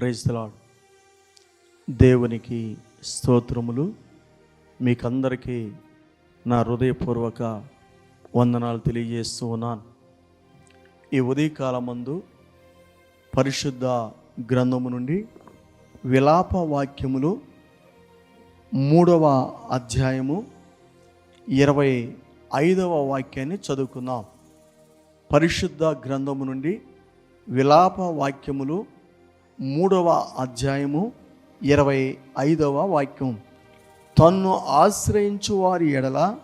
ప్రైజ్లాడు దేవునికి స్తోత్రములు. మీకందరికీ నా హృదయపూర్వక వందనాలు తెలియజేస్తూ ఉన్నాను. ఈ ఉదయకాలమందు పరిశుద్ధ గ్రంథము నుండి విలాప వాక్యములు మూడవ అధ్యాయము ఇరవై ఐదవ వాక్యాన్ని చదువుకుందాం. పరిశుద్ధ గ్రంథము నుండి విలాప వాక్యములు మూడవ అధ్యాయము ఇరవై ఐదవ వాక్యం. తన్ను ఆశ్రయించు వారి ఎడల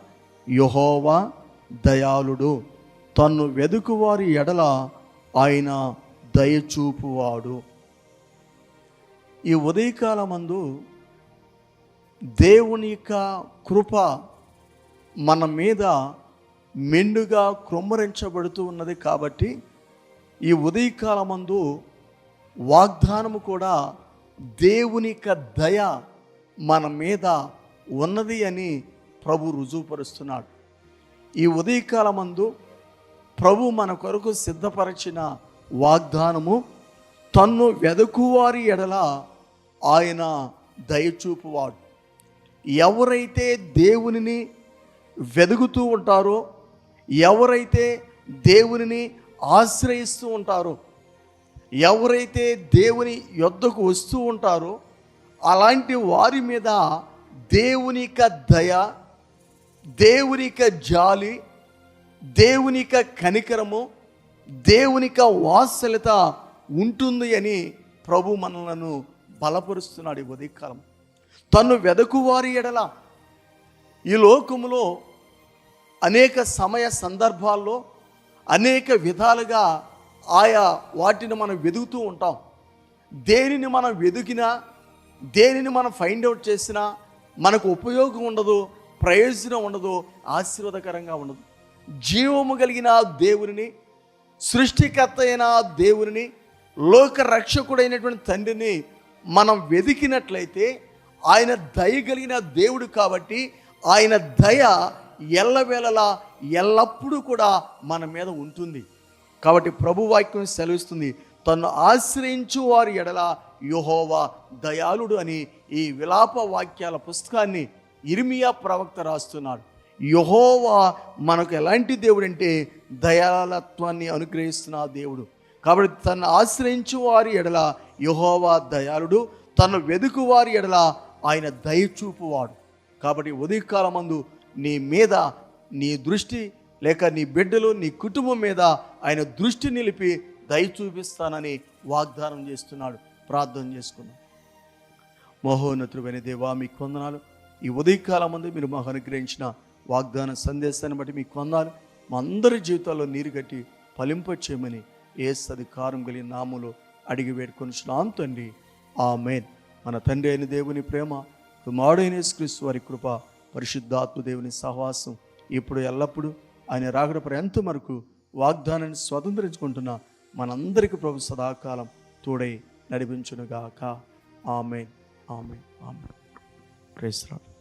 యహోవా దయాళుడు. తన్ను వెదుకువారి ఎడల ఆయన దయచూపువాడు. ఈ ఉదయకాలమందు దేవుని యొక్క కృప మన మీద మెండుగా క్రొమ్మరించబడుతూ ఉన్నది కాబట్టి ఈ ఉదయకాలమందు వాగ్దానము కూడా దేవుని యొక్క దయ మన మీద ఉన్నది అని ప్రభు రుజువుపరుస్తున్నాడు. ఈ ఉదయకాలమందు ప్రభు మన కొరకు సిద్ధపరిచిన వాగ్దానము తన్ను వెదకువారి ఎడల ఆయన దయచూపువాడు ఎవరైతే దేవునిని వెదుగుతూ ఉంటారో ఎవరైతే దేవునిని ఆశ్రయిస్తూ ఉంటారో ఎవరైతే దేవుని యొద్దకు వస్తూ ఉంటారో అలాంటి వారి మీద దేవునిక దయ దేవునిక జాలి దేవునిక కనికరము దేవునిక వాత్సల్యత ఉంటుంది అని ప్రభు మనలను బలపరుస్తున్నాడు ఈ ఉదయకాలం. తను వెదకువారి ఎడల ఈ లోకములో అనేక సమయ సందర్భాల్లో అనేక విధాలుగా ఆయా వాటిని మనం వెతుకుతూ ఉంటాం. దేనిని మనం వెతికినా దేనిని మనం ఫైండ్ అవుట్ చేసినా మనకు ఉపయోగం ఉండదు ప్రయోజనం ఉండదు ఆశీర్వాదకరంగా ఉండదు. జీవము కలిగిన దేవుని సృష్టికర్త అయిన దేవుని లోక రక్షకుడైనటువంటి తండ్రిని మనం వెతికినట్లయితే ఆయన దయ కలిగిన దేవుడు కాబట్టి ఆయన దయ ఎల్లవేళలా ఎల్లప్పుడూ కూడా మన మీద ఉంటుంది. కాబట్టి ప్రభు వాక్యం సెలవిస్తుంది. తను ఆశ్రయించు వారి ఎడల యుహోవా దయాళుడు అని ఈ విలాప వాక్యాల పుస్తకాన్ని ఇర్మియా ప్రవక్త రాస్తున్నాడు. యహోవా మనకు ఎలాంటి దేవుడు అంటే దయాలత్వాన్ని అనుగ్రహిస్తున్న దేవుడు. కాబట్టి తను ఆశ్రయించు వారి ఎడల యహోవా దయాళుడు తను వెదుకు వారి ఎడల ఆయన దయచూపువాడు. కాబట్టి ఉదయకాలమందు నీ మీద నీ దృష్టి లేక నీ బిడ్డలు నీ కుటుంబం మీద ఆయన దృష్టి నిలిపి దయ చూపిస్తానని వాగ్దానం చేస్తున్నాడు. ప్రార్థన చేసుకున్నాం మహోన్నతుడైన దేవా మీకు కొందనాలు ఈ ఉదయకాలం ముందు మీరు మాకు అనుగ్రహించిన వాగ్దాన సందేశాన్ని బట్టి మీకు వందాలు మా అందరి జీవితాల్లో నీరు కట్టి ఫలింపచేయమని ఏ సధికారం కలిగిన నాములో అడిగి వేడుకొని తండ్రి ఆ మేన్ మన తండ్రి అయిన దేవుని ప్రేమ కుమారుడైన క్రీస్తు వారి కృప పరిశుద్ధాత్మ దేవుని సహవాసం ఇప్పుడు ఎల్లప్పుడూ ఆయన రాకడ పర్యంత వరకు వాగ్దానాన్ని స్వతంత్రించుకుంటున్న మనందరికీ ప్రభు సదాకాలం తోడై నడిపించునుగాక. ఆమె ఆమె ఆమె ప్రేసరాడు